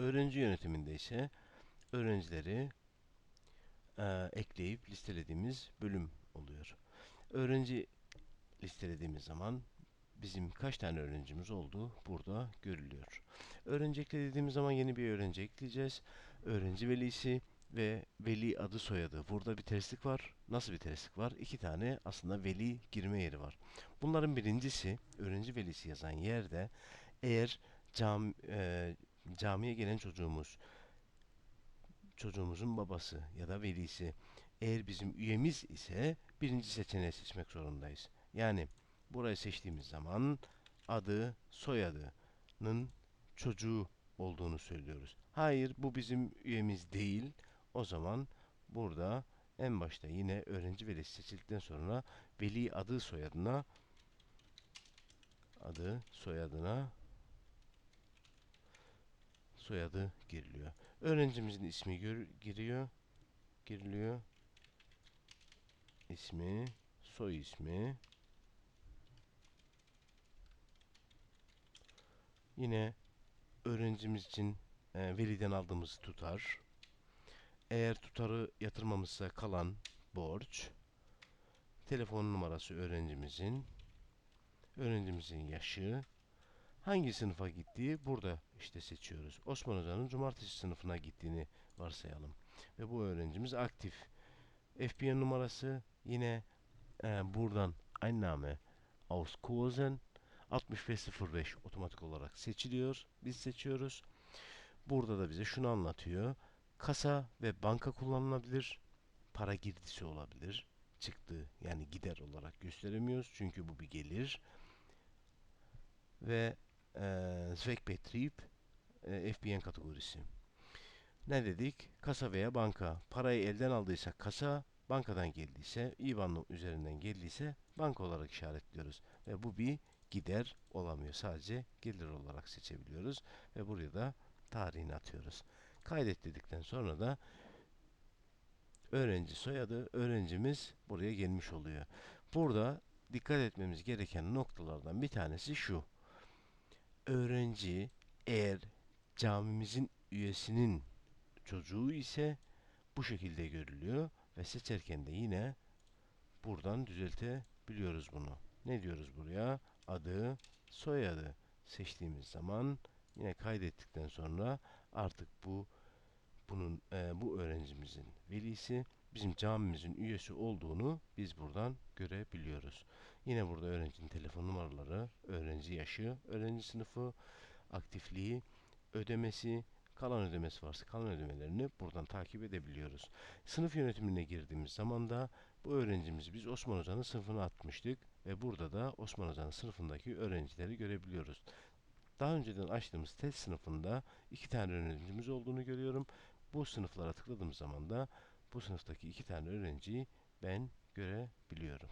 Öğrenci yönetiminde ise öğrencileri e, ekleyip listelediğimiz bölüm oluyor. Öğrenci listelediğimiz zaman bizim kaç tane öğrencimiz olduğu burada görülüyor. Öğrenci eklediğimiz zaman yeni bir öğrenci ekleyeceğiz. Öğrenci velisi ve veli adı soyadı. Burada bir terslik var. Nasıl bir terslik var? İki tane aslında veli girme yeri var. Bunların birincisi öğrenci velisi yazan yerde eğer cam, e, camiye gelen çocuğumuz çocuğumuzun babası ya da velisi eğer bizim üyemiz ise birinci seçeneği seçmek zorundayız. Yani burayı seçtiğimiz zaman adı soyadının çocuğu olduğunu söylüyoruz. Hayır bu bizim üyemiz değil. O zaman burada en başta yine öğrenci velisi seçildikten sonra veli adı soyadına adı soyadına soyadı giriliyor. Öğrencimizin ismi gör, giriyor. Giriliyor. İsmi, soy ismi. Yine öğrencimiz için e, veliden aldığımız tutar. Eğer tutarı yatırmamızsa kalan borç. Telefon numarası öğrencimizin. Öğrencimizin yaşı. Hangi sınıfa gittiği burada işte seçiyoruz. Osman Hoca'nın cumartesi sınıfına gittiğini varsayalım. Ve bu öğrencimiz aktif. FBN numarası yine e, buradan Einnahme aus Kursen 6505 otomatik olarak seçiliyor. Biz seçiyoruz. Burada da bize şunu anlatıyor. Kasa ve banka kullanılabilir. Para girdisi olabilir. Çıktı yani gider olarak gösteremiyoruz. Çünkü bu bir gelir. Ve e, Zweckbetrieb e, FBN kategorisi. Ne dedik? Kasa veya banka. Parayı elden aldıysa kasa, bankadan geldiyse, IBAN üzerinden geldiyse banka olarak işaretliyoruz. Ve bu bir gider olamıyor. Sadece gelir olarak seçebiliyoruz. Ve buraya da tarihini atıyoruz. Kaydet dedikten sonra da öğrenci soyadı, öğrencimiz buraya gelmiş oluyor. Burada dikkat etmemiz gereken noktalardan bir tanesi şu. Öğrenci eğer camimizin üyesinin çocuğu ise bu şekilde görülüyor ve seçerken de yine buradan düzeltebiliyoruz bunu. Ne diyoruz buraya? Adı, soyadı seçtiğimiz zaman yine kaydettikten sonra artık bu bunun e, bu öğrencimizin velisi bizim camimizin üyesi olduğunu biz buradan görebiliyoruz. Yine burada öğrencinin telefon numaraları, öğrenci yaşı, öğrenci sınıfı, aktifliği, ödemesi, kalan ödemesi varsa kalan ödemelerini buradan takip edebiliyoruz. Sınıf yönetimine girdiğimiz zaman da bu öğrencimizi biz Osman Hoca'nın sınıfına atmıştık ve burada da Osman Hoca'nın sınıfındaki öğrencileri görebiliyoruz. Daha önceden açtığımız test sınıfında iki tane öğrencimiz olduğunu görüyorum. Bu sınıflara tıkladığım zaman da bu sınıftaki iki tane öğrenciyi ben görebiliyorum.